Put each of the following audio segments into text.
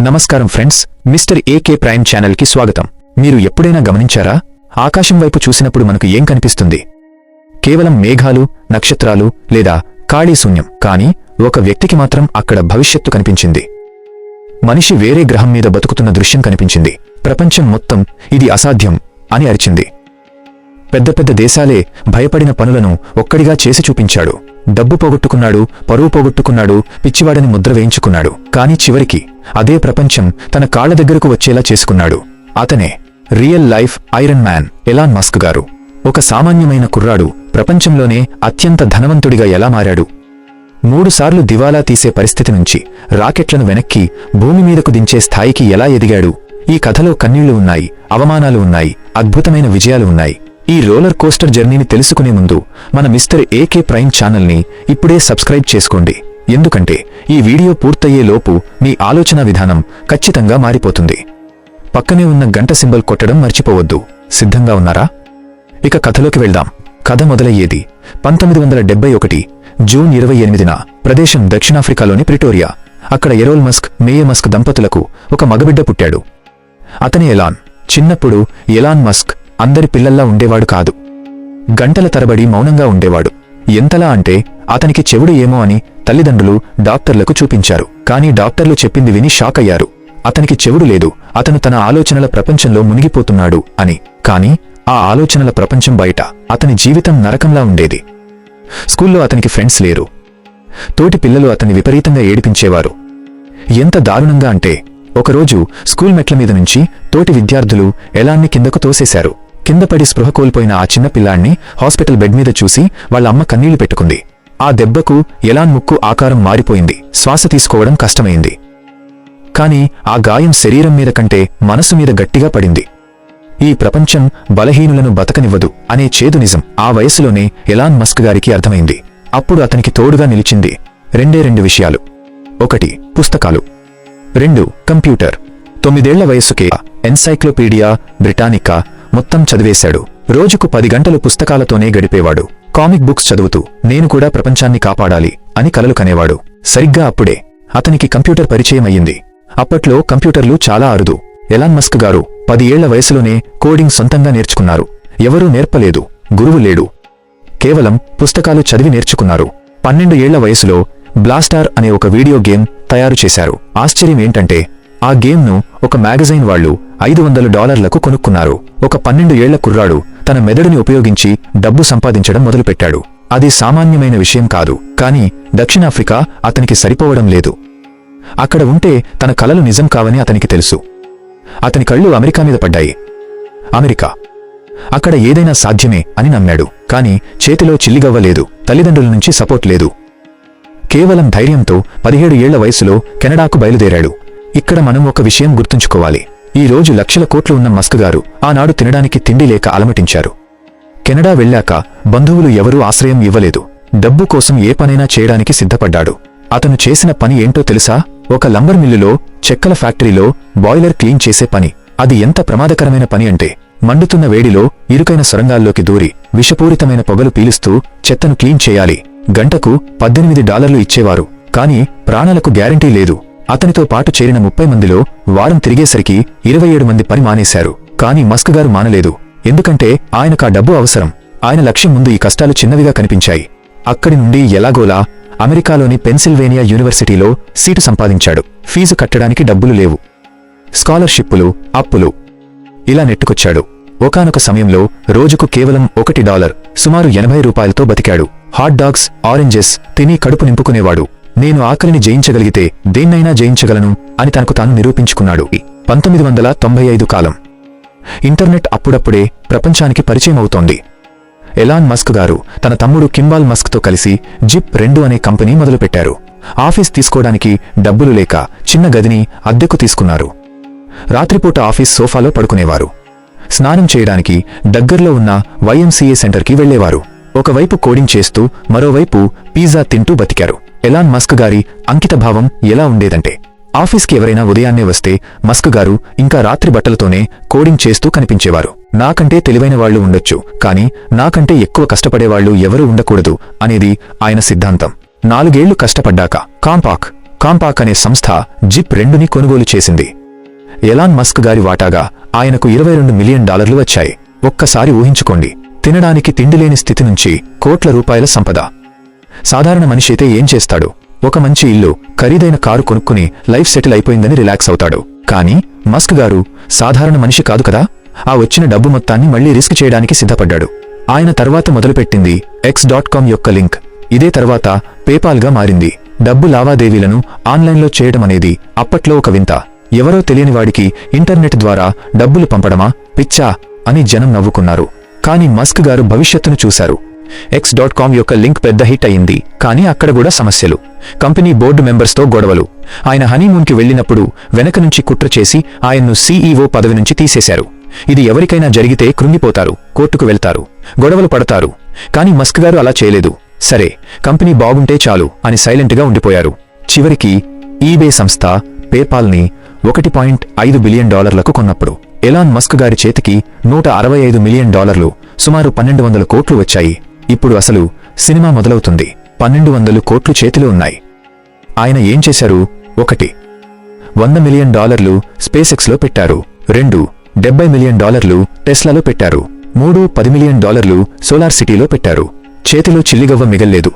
నమస్కారం friends mister AK prime ఛానల్కి స్వాగతం. మీరు ఎప్పుడైనా గమనించారా? ఆకాశం వైపు చూసినప్పుడు మనకు ఏం కనిపిస్తుంది? కేవలం మేఘాలు నక్షత్రాలు లేదా ఖాళీ శూన్యం కానీ ఒక వ్యక్తికి మాత్రం అక్కడ భవిష్యత్తు కనిపించింది. మనిషి వేరే గ్రహం మీద బతుకుతున్న దృశ్యం కనిపించింది. ప్రపంచం మొత్తం ఇది అసాధ్యం అని అరిచింది. పెద్ద పెద్ద దేశాలే భయపడిన పనులను ఒక్కడిగా చేసి చూపించాడు. డబ్బు పోగొట్టుకున్నాడు పరువు పోగొట్టుకున్నాడు పిచ్చివాడని ముద్ర వేయించుకున్నాడు. కాని చివరికి అదే ప్రపంచం తన కాళ్ళ దగ్గరకు వచ్చేలా చేసుకున్నాడు. అతనే real life Iron Man Elon Musk గారు. ఒక సామాన్యమైన కుర్రాడు ప్రపంచంలోనే అత్యంత ధనవంతుడిగా ఎలా మారాడు? మూడుసార్లు దివాలా తీసే పరిస్థితి నుంచి రాకెట్లను వెనక్కి భూమి మీదకు దించే స్థాయికి ఎలా ఎదిగాడు? ఈ కథలో కన్నీళ్ళు ఉన్నాయి అవమానాలు ఉన్నాయి అద్భుతమైన విజయాలు ఉన్నాయి. ఈ రోలర్ కోస్టర్ జర్నీని తెలుసుకునే ముందు మన మిస్టర్ ఏకే ప్రైమ్ ఛానల్ని ఇప్పుడే సబ్స్క్రైబ్ చేసుకోండి. ఎందుకంటే ఈ వీడియో పూర్తయ్యే లోపు మీ ఆలోచన విధానం ఖచ్చితంగా మారిపోతుంది. పక్కనే ఉన్న గంట సింబల్ కొట్టడం మర్చిపోవద్దు. సిద్ధంగా ఉన్నారా? ఇక కథలోకి వెళ్దాం. కథ మొదలయ్యేది పంతొమ్మిది వందల డెబ్బై ఒకటి జూన్ ఇరవై ఎనిమిదిన ప్రదేశం దక్షిణాఫ్రికాలోని ప్రిటోరియా. అక్కడ ఎరోల్ మస్క్ మేయ మస్క్ దంపతులకు ఒక మగబిడ్డ పుట్టాడు. అతని ఎలాన్ చిన్నప్పుడు ఎలాన్ మస్క్ అందరి పిల్లల్లా ఉండేవాడు కాదు. గంటల తరబడి మౌనంగా ఉండేవాడు. ఎంతలా అంటే అతనికి చెవుడు ఏమో అని తల్లిదండ్రులు డాక్టర్లకు చూపించారు. కానీ డాక్టర్లు చెప్పింది విని షాక్ అయ్యారు. అతనికి చెవుడు లేదు. అతను తన ఆలోచనల ప్రపంచంలో మునిగిపోతున్నాడు అని. కాని ఆ ఆలోచనల ప్రపంచం బయట అతని జీవితం నరకంలా ఉండేది. స్కూల్లో అతనికి ఫ్రెండ్స్ లేరు. తోటి పిల్లలు అతన్ని విపరీతంగా ఏడిపించేవారు. ఎంత దారుణంగా అంటే ఒకరోజు స్కూల్ మెట్ల మీద నుంచి తోటి విద్యార్థులు ఎలాన్ని కిందకు తోసేశారు. కిందపడి స్పృహ కోల్పోయిన ఆ చిన్న పిల్లాణ్ణి హాస్పిటల్ బెడ్ మీద చూసి వాళ్ళ అమ్మ కన్నీళ్ళు పెట్టుకుంది. ఆ దెబ్బకు ఎలాన్ ముక్కు ఆకారం మారిపోయింది. శ్వాస తీసుకోవడం కష్టమైంది. కాని ఆ గాయం శరీరం మీద కంటే మనసు మీద గట్టిగా పడింది. ఈ ప్రపంచం బలహీనులను బతకనివ్వదు అనే చేదు నిజం ఆ వయసులోనే ఎలాన్ మస్క్ గారికి అర్థమైంది. అప్పుడు అతనికి తోడుగా నిలిచింది రెండే రెండు విషయాలు. ఒకటి పుస్తకాలు. రెండు కంప్యూటర్. తొమ్మిదేళ్ళ వయసుకే ఎన్సైక్లోపీడియా బ్రిటానికా మొత్తం చదివేశాడు. రోజుకు పది గంటలు పుస్తకాలతోనే గడిపేవాడు. కామిక్ బుక్స్ చదువుతూ నేను కూడా ప్రపంచాన్ని కాపాడాలి అని కలలు కనేవాడు. సరిగ్గా అప్పుడే అతనికి కంప్యూటర్ పరిచయం అయ్యింది అప్పట్లో కంప్యూటర్లు చాలా అరుదు. ఎలాన్ మస్క్ గారు పది ఏళ్ళ వయసులోనే కోడింగ్ సొంతంగా నేర్చుకున్నారు. ఎవరూ నేర్పలేదు గురువు లేడు. కేవలం పుస్తకాలు చదివి నేర్చుకున్నారు. పన్నెండు ఏళ్ళ వయసులో బ్లాస్టార్ అనే ఒక వీడియో గేమ్ తయారు చేశారు. ఆశ్చర్యం ఏంటంటే ఆ గేమ్ను ఒక మ్యాగజైన్ వాళ్ళు ఐదు వందల డాలర్లకు కొనుక్కున్నారు. ఒక పన్నెండు ఏళ్ళ కుర్రాడు తన మెదడుని ఉపయోగించి డబ్బు సంపాదించడం మొదలుపెట్టాడు. అది సామాన్యమైన విషయం కాదు కాని దక్షిణాఫ్రికా అతనికి సరిపోవడం లేదు. అక్కడ ఉంటే తన కలలు నిజం కావని అతనికి తెలుసు. అతని కళ్ళు అమెరికా మీద పడ్డాయి. అమెరికా. అక్కడ ఏదైనా సాధ్యమే అని నమ్మాడు కాని చేతిలో చిల్లిగవ్వ లేదు తల్లిదండ్రుల నుంచి సపోర్ట్ లేదు. కేవలం ధైర్యంతో పదిహేడు ఏళ్ళ వయసులో కెనడాకు బయలుదేరాడు. ఇక్కడ మనం ఒక విషయం గుర్తుంచుకోవాలి. ఈ రోజు లక్షల కోట్లు ఉన్న మస్క్ గారు ఆనాడు తినడానికి తిండి లేక అలమటించారు. కెనడా వెళ్ళాక బంధువులు ఎవరూ ఆశ్రయం ఇవ్వలేదు. డబ్బు కోసం ఏ పనైనా చేయడానికి సిద్ధపడ్డాడు. అతను చేసిన పని ఏంటో తెలుసా? ఒక లంబర్ మిల్లులో చెక్కల ఫ్యాక్టరీలో బాయిలర్ క్లీన్ చేసే పని. అది ఎంత ప్రమాదకరమైన పని అంటే మండుతున్న వేడిలో ఇరుకైన సొరంగాల్లోకి దూరి విషపూరితమైన పొగలు పీలుస్తూ చెత్తను క్లీన్ చేయాలి. గంటకు పద్దెనిమిది డాలర్లు ఇచ్చేవారు. కాని ప్రాణాలకు గ్యారంటీ లేదు. అతనితో పాటు చేరిన ముప్పై మందిలో వారం తిరిగేసరికి ఇరవై ఏడు మంది పని మానేశారు. కాని మస్క్ గారు మానలేదు. ఎందుకంటే ఆయనకా డబ్బు అవసరం. ఆయన లక్ష్యం ముందు ఈ కష్టాలు చిన్నవిగా కనిపించాయి. అక్కడి నుండి ఎలాగోలా అమెరికాలోని పెన్సిల్వేనియా యూనివర్సిటీలో సీటు సంపాదించాడు. ఫీజు కట్టడానికి డబ్బులు లేవు. స్కాలర్షిప్పులు అప్పులు. ఇలా నెట్టుకొచ్చాడు. ఒకానొక సమయంలో రోజుకు కేవలం ఒకటి డాలర్ సుమారు ఎనభై రూపాయలతో బతికాడు. హాట్ డాగ్స్ ఆరెంజెస్ తిని కడుపు నింపుకునేవాడు. నేను ఆకలిని జయించగలిగితే దేన్నైనా జయించగలను అని తనకు తాను నిరూపించుకున్నాడు. పంతొమ్మిది వందల తొంభై ఐదు కాలం. ఇంటర్నెట్ అప్పుడప్పుడే ప్రపంచానికి పరిచయం అవుతోంది ఎలాన్ మస్క్ గారు తన తమ్ముడు కింబాల్ మస్క్తో కలిసి జిప్ రెండు అనే కంపెనీ మొదలుపెట్టారు. ఆఫీస్ తీసుకోవడానికి డబ్బులు లేక చిన్న గదిని అద్దెకు తీసుకున్నారు. రాత్రిపూట ఆఫీస్ సోఫాలో పడుకునేవారు. స్నానం చేయడానికి దగ్గర్లో ఉన్న వైఎంసీఏ సెంటర్కి వెళ్ళేవారు ఒకవైపు కోడింగ్ చేస్తూ మరోవైపు పిజ్జా తింటూ బతికారు. ఎలాన్ మస్క్ గారి అంకితభావం ఎలా ఉండేదంటే ఆఫీస్కి ఎవరైనా ఉదయాన్నే వస్తే మస్క్ గారు ఇంకా రాత్రి బట్టలతోనే కోడింగ్ చేస్తూ కనిపించేవారు. నాకంటే తెలివైన వాళ్ళు ఉండొచ్చు కానీ నాకంటే ఎక్కువ కష్టపడేవాళ్ళు ఎవరూ ఉండకూడదు అనేది ఆయన సిద్ధాంతం. నాలుగేళ్ళు కష్టపడ్డాక కాంపాక్ కాంపాక్ అనే సంస్థ జిప్ రెండుని కొనుగోలు చేసింది. ఎలాన్ మస్క్ గారి వాటాగా ఆయనకు ఇరవై రెండు మిలియన్ డాలర్లు వచ్చాయి. ఒక్కసారి ఊహించుకోండి తినడానికి తిండిలేని స్థితి నుంచి కోట్ల రూపాయల సంపద. సాధారణ మనిషి అయితే ఏం చేస్తాడు? ఒక మంచి ఇల్లు ఖరీదైన కారు కొనుక్కుని లైఫ్ సెటిల్ అయిపోయిందని రిలాక్స్ అవుతాడు. కానీ మస్క్ గారు సాధారణ మనిషి కాదు కదా? ఆ వచ్చిన డబ్బు మొత్తాన్ని మళ్ళీ రిస్క్ చేయడానికి సిద్ధపడ్డాడు. ఆయన తర్వాత మొదలుపెట్టింది ఎక్స్ డాట్ కామ్ యొక్క లింక్. ఇదే తర్వాత పేపాల్గా మారింది. డబ్బు లావాదేవీలను ఆన్లైన్లో చేయడం అనేది అప్పట్లో ఒక వింత. ఎవరో తెలియని వాడికి ఇంటర్నెట్ ద్వారా డబ్బులు పంపడమా? పిచ్చా! అని జనం నవ్వుకున్నారు. కాని మస్క్ గారు భవిష్యత్తును చూశారు. ఎక్స్ డాట్ కామ్ యొక్క లింక్ పెద్ద హిట్ అయింది కానీ అక్కడ కూడా సమస్యలు. కంపెనీ బోర్డు మెంబర్స్తో గొడవలు. ఆయన హనీమూన్కి వెళ్ళినప్పుడు వెనక నుంచి కుట్ర చేసి ఆయన్ను సీఈఓ పదవి నుంచి తీసేశారు. ఇది ఎవరికైనా జరిగితే కృంగిపోతారు కోర్టుకు వెళ్తారు గొడవలు పడతారు. కానీ మస్క్ గారు అలా చేయలేదు. సరే కంపెనీ బాగుంటే చాలు అని సైలెంట్గా ఉండిపోయారు. చివరికి ఈబే సంస్థ పేపాల్ని ఒకటి పాయింట్ ఐదు బిలియన్ డాలర్లకు కొన్నప్పుడు ఎలాన్ మస్క్ గారి చేతికి నూట అరవై ఐదు మిలియన్ డాలర్లు సుమారు పన్నెండు వందల కోట్లు వచ్చాయి. ఇప్పుడు అసలు సినిమా మొదలవుతుంది. పన్నెండు వందలు కోట్లు చేతిలో ఉన్నాయి. ఆయన ఏం చేశారు? ఒకటి. వంద మిలియన్ డాలర్లు స్పేసెక్స్లో పెట్టారు. రెండు. డెబ్బై మిలియన్ డాలర్లు టెస్లాలో పెట్టారు. మూడు. పది మిలియన్ డాలర్లు సోలార్ సిటీలో పెట్టారు. చేతిలో చిల్లిగవ్వ మిగల్లేదు.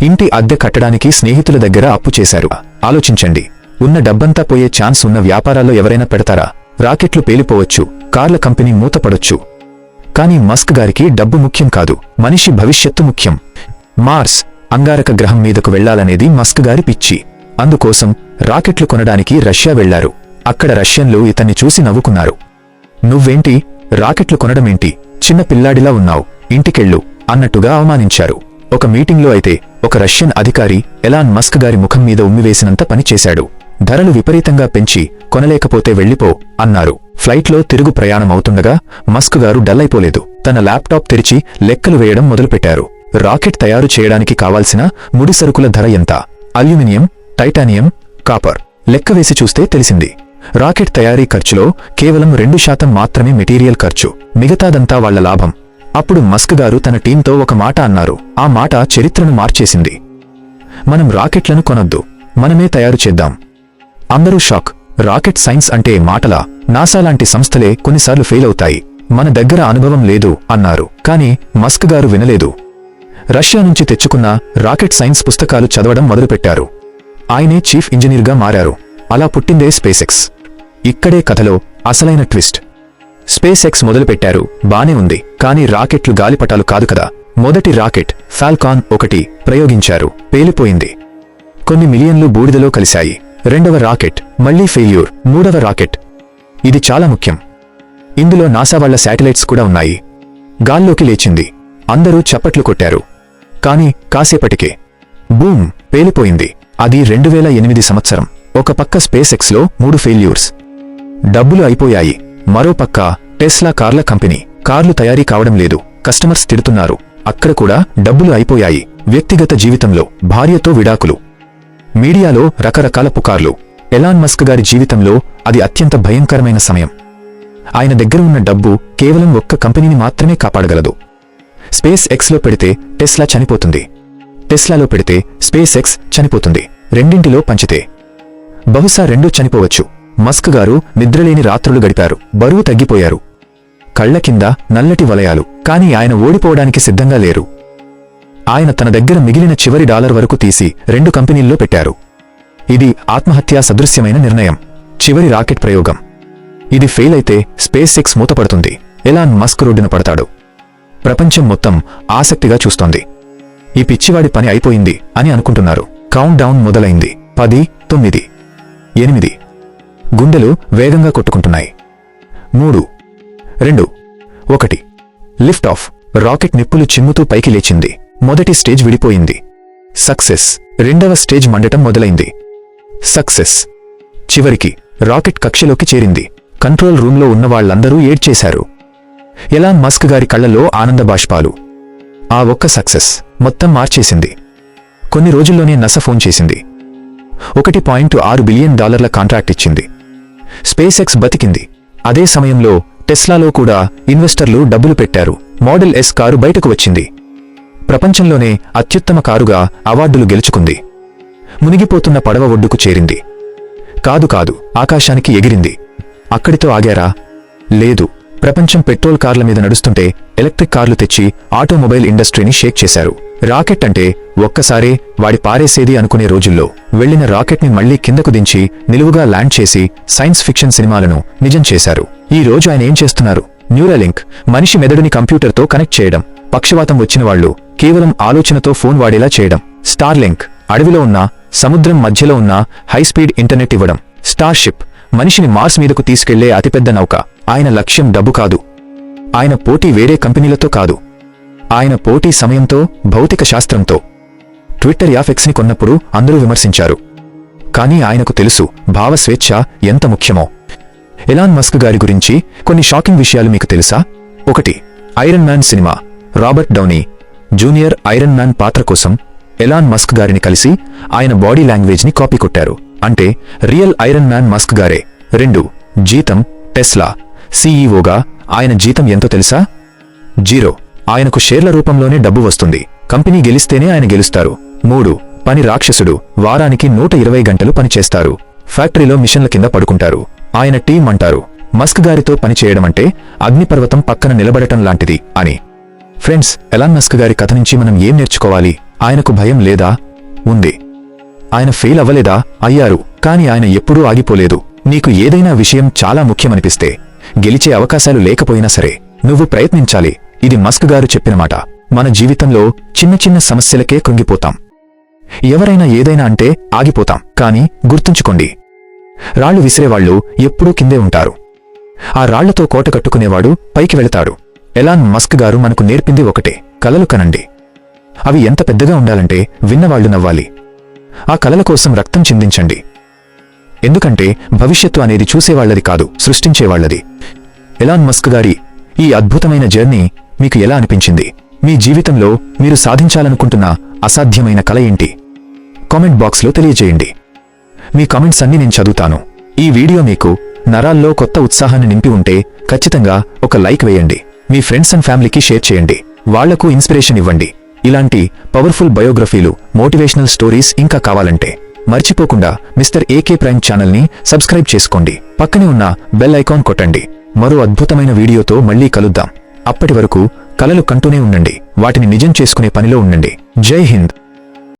ఇంటి అద్దె కట్టడానికి స్నేహితుల దగ్గర అప్పు చేశారు. ఆలోచించండి. ఉన్న డబ్బంతా పోయే ఛాన్స్ ఉన్న వ్యాపారాల్లో ఎవరైనా పెడతారా? రాకెట్లు పేలిపోవచ్చు. కార్ల కంపెనీ మూతపడొచ్చు. కానీ మస్క్ గారికి డబ్బు ముఖ్యం కాదు మనిషి భవిష్యత్తు ముఖ్యం. మార్స్ అంగారక గ్రహం మీదకు వెళ్ళాలనేది మస్క్ గారి పిచ్చి. అందుకోసం రాకెట్లు కొనడానికి రష్యా వెళ్ళారు అక్కడ రష్యన్లు ఇతన్ని చూసి నవ్వుకున్నారు. నువ్వేంటి? రాకెట్లు కొనడమేంటి? చిన్న పిల్లాడిలా ఉన్నావు. ఇంటికెళ్ళు అన్నట్టుగా అవమానించారు. ఒక మీటింగ్లో అయితే ఒక రష్యన్ అధికారి ఎలాన్ మస్క్ గారి ముఖం మీద ఉమ్మివేసినంత పనిచేశాడు ధరలు విపరీతంగా పెంచి కొనలేకపోతే వెళ్ళిపో అన్నారు. ఫ్లైట్లో తిరుగు ప్రయాణం అవుతుండగా మస్క్ గారు డల్ అయిపోలేదు తన ల్యాప్టాప్ తెరిచి లెక్కలు వేయడం మొదలుపెట్టారు. రాకెట్ తయారు చేయడానికి కావాల్సిన ముడి సరుకుల ధర ఎంత? Aluminium titanium copper. లెక్క వేసి చూస్తే తెలిసింది. రాకెట్ తయారీ ఖర్చులో కేవలం రెండు శాతం మాత్రమే మెటీరియల్ ఖర్చు. మిగతాదంతా వాళ్ళ లాభం. అప్పుడు మస్క్ గారు తన టీంతో ఒక మాట అన్నారు. ఆ మాట చరిత్రను మార్చేసింది. మనం రాకెట్లను కొనొద్దు. మనమే తయారు చేద్దాం. అందరూ షాక్. రాకెట్ సైన్స్ అంటే మాటలా? నాసా లాంటి సంస్థలే కొన్నిసార్లు ఫెయిల్ అవుతాయి. మన దగ్గర అనుభవం లేదు అన్నారు. కానీ మస్క్ గారు వినలేదు. రష్యా నుంచి తెచ్చుకున్న రాకెట్ సైన్స్ పుస్తకాలు చదవడం మొదలుపెట్టారు. ఆయనే చీఫ్ ఇంజనీర్గా మారారు. అలా పుట్టిందే స్పేసెక్స్. ఇక్కడే కథలో అసలైన ట్విస్ట్. స్పేస్ ఎక్స్ మొదలుపెట్టారు. బానే ఉంది. కానీ రాకెట్లు గాలిపటాలు కాదు కదా. మొదటి రాకెట్ ఫాల్కాన్ ఒకటి ప్రయోగించారు. పేలిపోయింది. కొన్ని మిలియన్లు బూడిదలో కలిశాయి. రెండవ రాకెట్ మళ్ళీ ఫెయిల్యూర్. మూడవ రాకెట్. ఇది చాలా ముఖ్యం. ఇందులో నాసా వాళ్ళ శాటిలైట్స్ కూడా ఉన్నాయి. గాల్లోకి లేచింది. అందరూ చప్పట్లు కొట్టారు. కాని కాసేపటికే బూమ్ పేలిపోయింది. అది రెండు వేల ఎనిమిది సంవత్సరం. ఒక పక్క స్పేస్ ఎక్స్లో మూడు ఫెయిల్యూర్స్. డబ్బులు అయిపోయాయి. మరో పక్క టెస్లా కార్ల కంపెనీ. కార్లు తయారీ కావడం లేదు. కస్టమర్స్ తిడుతున్నారు. అక్కడ కూడా డబ్బులు అయిపోయాయి. వ్యక్తిగత జీవితంలో భార్యతో విడాకులు. మీడియాలో రకరకాల పుకార్లు. ఎలాన్ మస్క్ గారి జీవితంలో అది అత్యంత భయంకరమైన సమయం. ఆయన దగ్గర ఉన్న డబ్బు కేవలం ఒక్క కంపెనీని మాత్రమే కాపాడగలదు. స్పేస్ ఎక్స్లో పెడితే టెస్లా చనిపోతుంది. టెస్లాలో పెడితే స్పేస్ ఎక్స్ చనిపోతుంది. రెండింటిలో పంచితే. బహుశా రెండూ చనిపోవచ్చు. మస్క్ గారు నిద్రలేని రాత్రులు గడిపారు. బరువు తగ్గిపోయారు. కళ్ళ కింద నల్లటి వలయాలు. కాని ఆయన ఓడిపోవడానికి సిద్ధంగా లేరు. ఆయన తన దగ్గర మిగిలిన చివరి డాలర్ వరకు తీసి రెండు కంపెనీల్లో పెట్టారు. ఇది ఆత్మహత్యా సదృశ్యమైన నిర్ణయం. చివరి రాకెట్ ప్రయోగం. ఇది ఫెయిల్ అయితే స్పేస్ ఎక్స్ మూతపడుతుంది. ఎలాన్ మస్క్ రోడ్డున పడతాడు. ప్రపంచం మొత్తం ఆసక్తిగా చూస్తోంది. ఈ పిచ్చివాడి పని అయిపోయింది అని అనుకుంటున్నారు. కౌంట్ డౌన్ మొదలైంది. పది తొమ్మిది ఎనిమిది. గుండెలు వేగంగా కొట్టుకుంటున్నాయి. మూడు రెండు ఒకటి. Lift of. రాకెట్ నిప్పులు చిమ్ముతూ పైకి లేచింది. మొదటి స్టేజ్ విడిపోయింది. సక్సెస్. రెండవ స్టేజ్ మండటం మొదలైంది. సక్సెస్. చివరికి రాకెట్ కక్షలోకి చేరింది. కంట్రోల్ రూంలో ఉన్నవాళ్ళందరూ ఏడ్చేశారు. ఎలాన్ మస్క్ గారి కళ్ళలో ఆనంద బాష్పాలు ఆ ఒక్క సక్సెస్ మొత్తం మార్చేసింది. కొన్ని రోజుల్లోనే నస ఫోన్ చేసింది. ఒకటి పాయింట్ ఆరు బిలియన్ డాలర్ల కాంట్రాక్ట్ ఇచ్చింది. స్పేస్ ఎక్స్ బతికింది. అదే సమయంలో టెస్లాలో కూడా ఇన్వెస్టర్లు డబ్బులు పెట్టారు. మోడల్ ఎస్ కారు బయటకు వచ్చింది. ప్రపంచంలోనే అత్యుత్తమ కారుగా అవార్డులు గెలుచుకుంది. మునిగిపోతున్న పడవ ఒడ్డుకు చేరింది. కాదు కాదు ఆకాశానికి ఎగిరింది. అక్కడితో ఆగారా? లేదు. ప్రపంచం పెట్రోల్ కార్ల మీద నడుస్తుంటే ఎలక్ట్రిక్ కార్లు తెచ్చి ఆటోమొబైల్ ఇండస్ట్రీని షేక్ చేశారు. రాకెట్ అంటే ఒక్కసారే వాడి పారేసేది అనుకునే రోజుల్లో వెళ్ళిన రాకెట్ని మళ్ళీ కిందకు దించి నిలువుగా ల్యాండ్ చేసి సైన్స్ ఫిక్షన్ సినిమాలను నిజం చేశారు. ఈ రోజు ఆయన ఏం చేస్తున్నారు? న్యూరలింక్ మనిషి మెదడుని కంప్యూటర్తో కనెక్ట్ చేయడం. పక్షవాతం వచ్చిన వాళ్ళు కేవలం ఆలోచనతో ఫోన్ వాడేలా చేయడం. స్టార్లింక్ అడవిలో ఉన్న సముద్రం మధ్యలో ఉన్న హైస్పీడ్ ఇంటర్నెట్ ఇవ్వడం. స్టార్షిప్ మనిషిని మార్స్ మీదకు తీసుకెళ్ళే అతిపెద్ద నౌక. ఆయన లక్ష్యం డబ్బు కాదు. ఆయన పోటీ వేరే కంపెనీలతో కాదు. ఆయన పోటీ సమయంతో భౌతిక శాస్త్రంతో. ట్విట్టర్ యాఫెక్స్ని కొన్నప్పుడు అందరూ విమర్శించారు. కానీ ఆయనకు తెలుసు భావస్వేచ్ఛ ఎంత ముఖ్యమో. ఎలాన్ మస్క్ గారి గురించి కొన్ని షాకింగ్ విషయాలు మీకు తెలుసా? ఒకటి Iron Man cinema. Robert Downey Junior Iron Man పాత్ర కోసం ఎలాన్ మస్క్ గారిని కలిసి ఆయన బాడీ లాంగ్వేజ్ని కాపీ కొట్టారు. అంటే రియల్ ఐరన్ మ్యాన్ మస్క్ గారే. రెండు జీతం టెస్లా. సీఈఓగా ఆయన జీతం ఎంతో తెలుసా? జీరో ఆయనకు షేర్ల రూపంలోనే డబ్బు వస్తుంది. కంపెనీ గెలిస్తేనే ఆయన గెలుస్తారు. మూడు పని రాక్షసుడు. వారానికి నూట ఇరవై గంటలు పనిచేస్తారు ఫ్యాక్టరీలో మిషన్ల కింద పడుకుంటారు. ఆయన టీం అంటారు మస్క్ గారితో పనిచేయడమంటే అగ్నిపర్వతం పక్కన నిలబడటం లాంటిది అని. ఫ్రెండ్స్ ఎలాన్ మస్క్ గారి కథ నుంచి మనం ఏం నేర్చుకోవాలి? ఆయనకు భయం లేదా? ఉంది. ఆయన ఫెయిల్ అవ్వలేదా? అయ్యారు. కాని ఆయన ఎప్పుడూ ఆగిపోలేదు. నీకు ఏదైనా విషయం చాలా ముఖ్యమనిపిస్తే గెలిచే అవకాశాలు లేకపోయినా సరే నువ్వు ప్రయత్నించాలి. ఇది మస్క్ గారు చెప్పిన మాట. మన జీవితంలో చిన్న చిన్న సమస్యలకే కృంగిపోతాం. ఎవరైనా ఏదైనా అంటే ఆగిపోతాం. కాని గుర్తుంచుకోండి. రాళ్ళు విసిరేవాళ్ళు ఎప్పుడూ కిందే ఉంటారు. ఆ రాళ్ళతో కోట కట్టుకునేవాడు పైకి వెళతాడు. ఎలాన్ మస్క్ గారు మనకు నేర్పింది ఒకటే కలలు కనండి. అవి ఎంత పెద్దగా ఉండాలంటే విన్నవాళ్ళు నవ్వాలి. ఆ కలల కోసం రక్తం చిందించండి. ఎందుకంటే భవిష్యత్తు అనేది చూసేవాళ్ళది కాదు సృష్టించేవాళ్ళది ఎలాన్ మస్క్ గారి ఈ అద్భుతమైన జర్నీ మీకు ఎలా అనిపించింది? మీ జీవితంలో మీరు సాధించాలనుకుంటున్న అసాధ్యమైన కల ఏంటి? కామెంట్ బాక్స్లో తెలియజేయండి. మీ కామెంట్స్ అన్ని నేను చదువుతాను. ఈ వీడియో మీకు నరాల్లో కొత్త ఉత్సాహాన్ని నింపి ఉంటే ఖచ్చితంగా ఒక లైక్ వేయండి. మీ ఫ్రెండ్స్ అండ్ ఫ్యామిలీకి షేర్ చేయండి. వాళ్ళకు ఇన్స్పిరేషన్ ఇవ్వండి. ఇలాంటి పవర్ఫుల్ బయోగ్రఫీలు మోటివేషనల్ స్టోరీస్ ఇంకా కావాలంటే మర్చిపోకుండా మిస్టర్ ఏకే ప్రైమ్ ఛానల్ని సబ్స్క్రైబ్ చేసుకోండి. పక్కనే ఉన్న బెల్ ఐకాన్ కొట్టండి. మరో అద్భుతమైన వీడియోతో మళ్ళీ కలుద్దాం. అప్పటి వరకు కలలు కంటూనే ఉండండి. వాటిని నిజం చేసుకునే పనిలో ఉండండి. జై హింద్.